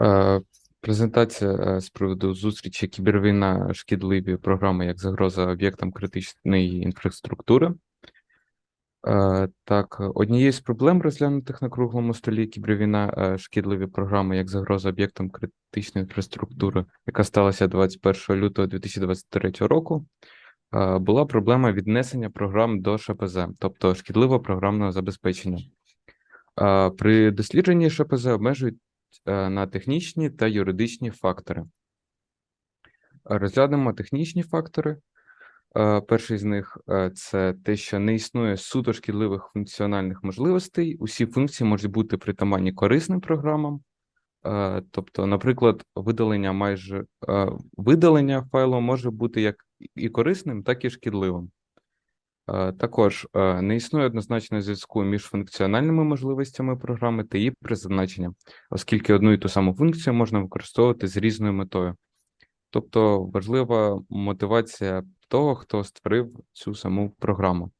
Е, Презентація е, з приводу зустрічі кібервійна шкідливі програми як загроза об'єктам критичної інфраструктури. Е, Так, однією з проблем, розглянутих на круглому столі кібервійна шкідливі програми як загроза об'єктам критичної інфраструктури, яка сталася 21 лютого 2023 року, була проблема віднесення програм до ШПЗ, тобто шкідливого програмного забезпечення. При дослідженні ШПЗ обмежують на технічні та юридичні фактори. Е, Розглянемо технічні фактори. Е, Перший з них е, це те, що не існує суто шкідливих функціональних можливостей. Усі функції можуть бути притаманні корисним програмам. Е, Тобто, наприклад, видалення майже е, видалення файлу може бути як і корисним, так і шкідливим. Е, Також е, не існує однозначного зв'язку між функціональними можливостями програми та її призначенням, оскільки одну і ту саму функцію можна використовувати з різною метою. Тобто важлива мотивація того, хто створив цю саму програму.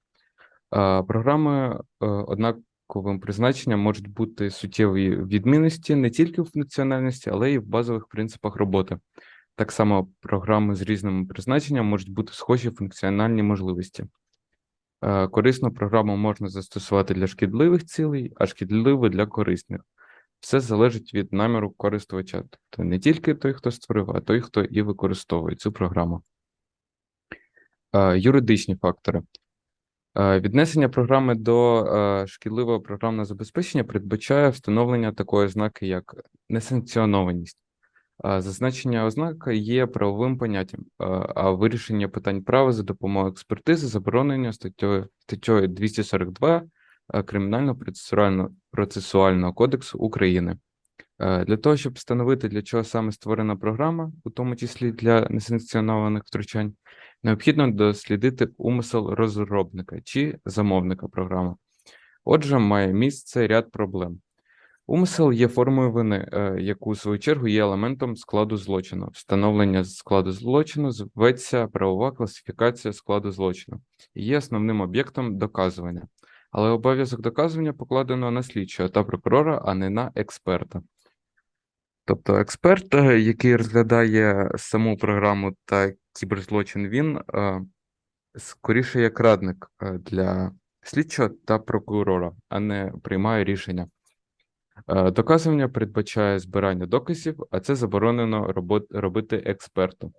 Е, Програми однаковим призначенням можуть бути суттєві відмінності не тільки в функціональності, але й в базових принципах роботи. Так само програми з різним призначенням можуть бути схожі функціональні можливості. Е, Корисну програму можна застосувати для шкідливих цілей, а шкідливу для корисних. Все залежить від наміру користувача, тобто не тільки той, хто створив, а той, хто і використовує цю програму. Е, Юридичні фактори. Е, Віднесення програми до шкідливого програмного забезпечення передбачає встановлення такої ознаки, як несанкціонованість. Зазначення ознака є правовим поняттям, а вирішення питань права за допомогою експертизи заборонено статтею, статтею 242 е, Кримінального процесуального, процесуального кодексу України. Е, Для того, щоб встановити, для чого саме створена програма, у тому числі для несанкціонованих втручань, необхідно дослідити умисел розробника чи замовника програми. Отже, має місце ряд проблем. Умисел є формою вини, е, яку в свою чергу є елементом складу злочину. Встановлення складу злочину зветься правова класифікація складу злочину і є основним об'єктом доказування. Але обов'язок доказування покладено на слідчого та прокурора, а не на експерта. Тобто експерт, е, який розглядає саму програму та кіберзлочин, він е, скоріше як радник для слідчого та прокурора, а не приймає рішення. Е, Доказування передбачає збирання доказів, а це заборонено робити експерту.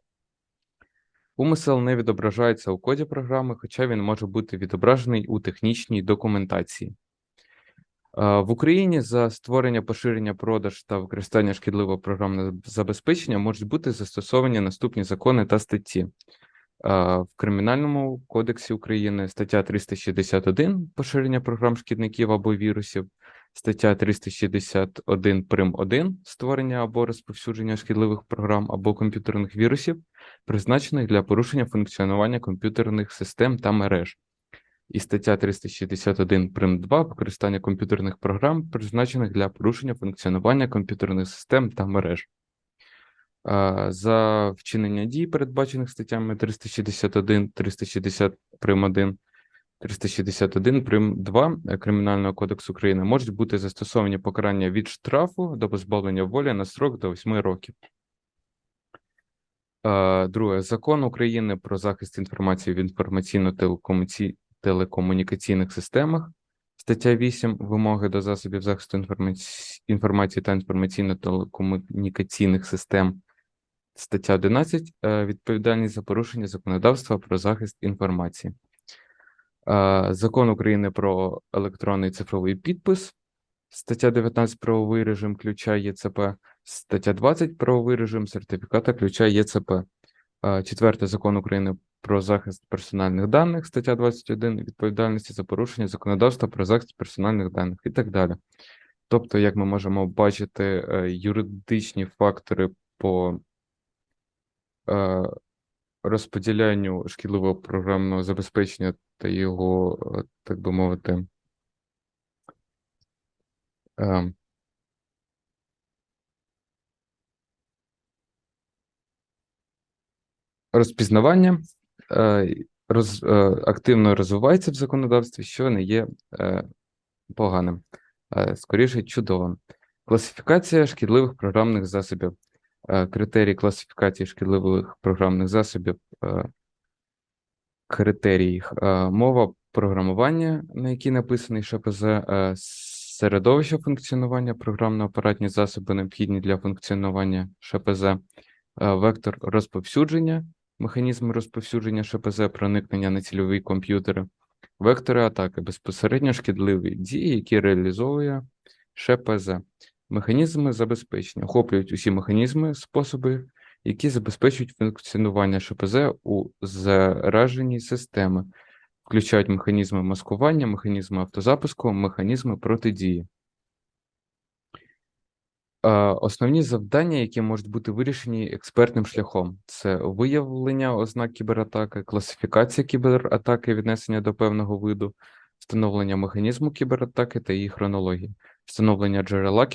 Умисел не відображається у коді програми, хоча він може бути відображений у технічній документації. Е, В Україні за створення, поширення, продаж та використання шкідливого програмного забезпечення можуть бути застосовані наступні закони та статті. Е, В Кримінальному кодексі України стаття 361 поширення програм шкідників або вірусів, стаття 361 прим. 1 створення або розповсюдження шкідливих програм або комп'ютерних вірусів, призначених для порушення функціонування комп'ютерних систем та мереж. І стаття 361 прим. 2 використання комп'ютерних програм, призначених для порушення функціонування комп'ютерних систем та мереж. За вчинення дій, передбачених статтями 361, 360 прим. 1, 361 прим. 2 Кримінального кодексу України можуть бути застосовані покарання від штрафу до позбавлення волі на строк до 8 років. Е, Друге, закон України про захист інформації в інформаційно-телекомунікаційних системах. Стаття 8. Вимоги до засобів захисту інформаці- інформації та інформаційно-телекомунікаційних систем. Стаття 11. е, Відповідальність за порушення законодавства про захист інформації. Е, Закон України про електронний цифровий підпис. Стаття 19 правовий режим ключа ЄЦП, стаття 20 правовий режим сертифіката ключа ЄЦП. Е, Четверте закон України про захист персональних даних, стаття 21 відповідальності за порушення законодавства про захист персональних даних і так далі. Тобто, як ми можемо бачити, е, юридичні фактори по розподілянню шкідливого програмного забезпечення та його, е, так би мовити, е, розпізнавання е, роз, е, активно розвивається в законодавстві, що не є поганим, скоріше чудовим. Класифікація шкідливих програмних засобів. Е, Критерії класифікації шкідливих програмних засобів. е, Критерії їх. Е, Мова програмування, на якій написаний ШПЗ, середовище функціонування, програмно-апаратні засоби, необхідні для функціонування ШПЗ, вектор розповсюдження, механізми розповсюдження ШПЗ, проникнення на цільові комп'ютери, вектори атаки, безпосередньо шкідливі дії, які реалізовує ШПЗ. Механізми забезпечення охоплюють усі механізми, способи, які забезпечують функціонування ШПЗ у зараженій системи, включають механізми маскування, механізми автозапуску, механізми протидії. Основні завдання, які можуть бути вирішені експертним шляхом, це виявлення ознак кібератаки, класифікація кібератаки, віднесення до певного виду, встановлення механізму кібератаки та її хронології, встановлення джерела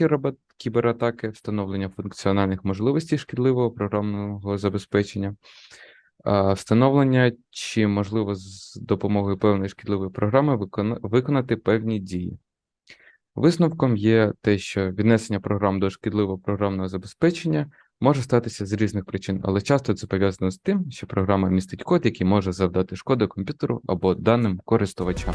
кібератаки, встановлення функціональних можливостей шкідливого програмного забезпечення, встановлення, чи можливо з допомогою певної шкідливої програми виконати певні дії. Висновком є те, що віднесення програм до шкідливого програмного забезпечення може статися з різних причин, але часто це пов'язано з тим, що програма містить код, який може завдати шкоди комп'ютеру або даним користувача.